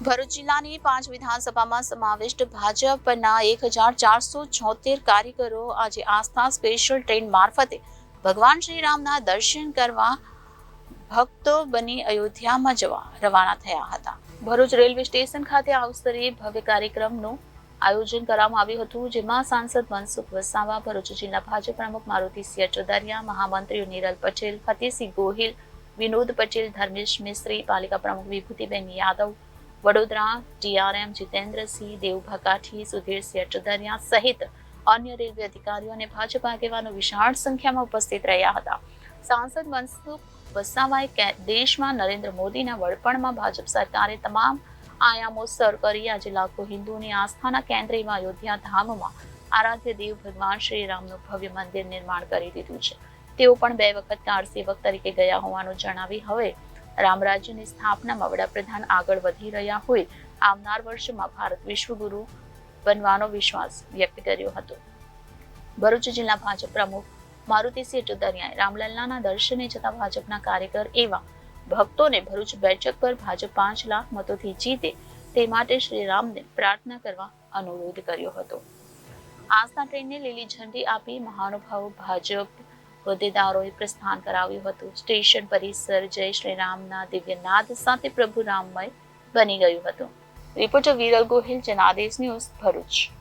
ભરૂચ જિલ્લાની પાંચ વિધાનસભામાં સમાવિષ્ટ ભાજપના એક હજાર ચારસો છોતેર કાર્યકરો આજે આસ્થા સ્પેશિયલ ટ્રેન મારફતે ભગવાન શ્રી રામના દર્શન કરવા ભક્તો બની અયોધ્યામાં જવા રવાના થયા હતા. ભરૂચ રેલવે સ્ટેશન ખાતે અવસરે ભવ્ય કાર્યક્રમનું આયોજન કરવામાં આવ્યું હતું, જેમાં સાંસદ મનસુખ વસાવા, ભરૂચ જિલ્લા ભાજપ પ્રમુખ મારુતિસિંહ ચોદારિયા મહામંત્રીઓ નીરલ પટેલ, ફતેહસિંહ ગોહિલ, વિનોદ પટેલ, ધર્મેશ મિસ્ત્રી, પાલિકા પ્રમુખ વિભૂતિબેન યાદવ વડોદરા, ટીઆરએમ, જીતેન્દ્રસિંહ દેવભા સુધીરસિંહ ચોદારિયા સહિત અન્ય રેલવે અધિકારીઓ અને ભાજપ આગેવાનો વિશાળ સંખ્યામાં ઉપસ્થિત રહ્યા હતા. સાંસદ મનસુખ વસાવાએ દેશમાં નરેન્દ્ર મોદીના વડપણમાં ભાજપ સરકારે તમામ આયામો સર કરી. આજે લાખો હિન્દુઓની આસ્થાના કેન્દ્ર એવા અયોધ્યા ધામમાં આરાધ્ય દેવ ભગવાન શ્રી રામનું ભવ્ય મંદિર નિર્માણ કરી દીધું છે. તેઓ પણ બે વખત કાર સેવક તરીકે ગયા હોવાનું જણાવી હવે રામ રાજ્યની સ્થાપનામાં વડાપ્રધાન આગળ વધી રહ્યા હોય, આવનાર વર્ષમાં ભારત વિશ્વગુરુ બનવાનો વિશ્વાસ વ્યક્ત કર્યો હતો. ભરૂચ જિલ્લા ભાજપ પ્રમુખ મારુતિસિંહ ચુદરિયાએ રામલલ્લાના દર્શને જતા ભાજપના કાર્યકર એવા ભક્તોને ભરૂચ બેઠક પર ભાજપ પાંચ લાખ મતોથી જીતે તે માટે શ્રી રામને પ્રાર્થના કરવા અનુરોધ કર્યો હતો. આસ્થા ટ્રેનને લીલી ઝંડી આપી મહાનુભાવો ભાજપ હોદ્દેદારોએ પ્રસ્થાન કરાવ્યું હતું. સ્ટેશન પરિસર જય શ્રી રામના દિવ્યનાથ સાથે પ્રભુ રામમય બની ગયું હતું. Reporter Viral Gohil, Janadesh news Bharuch.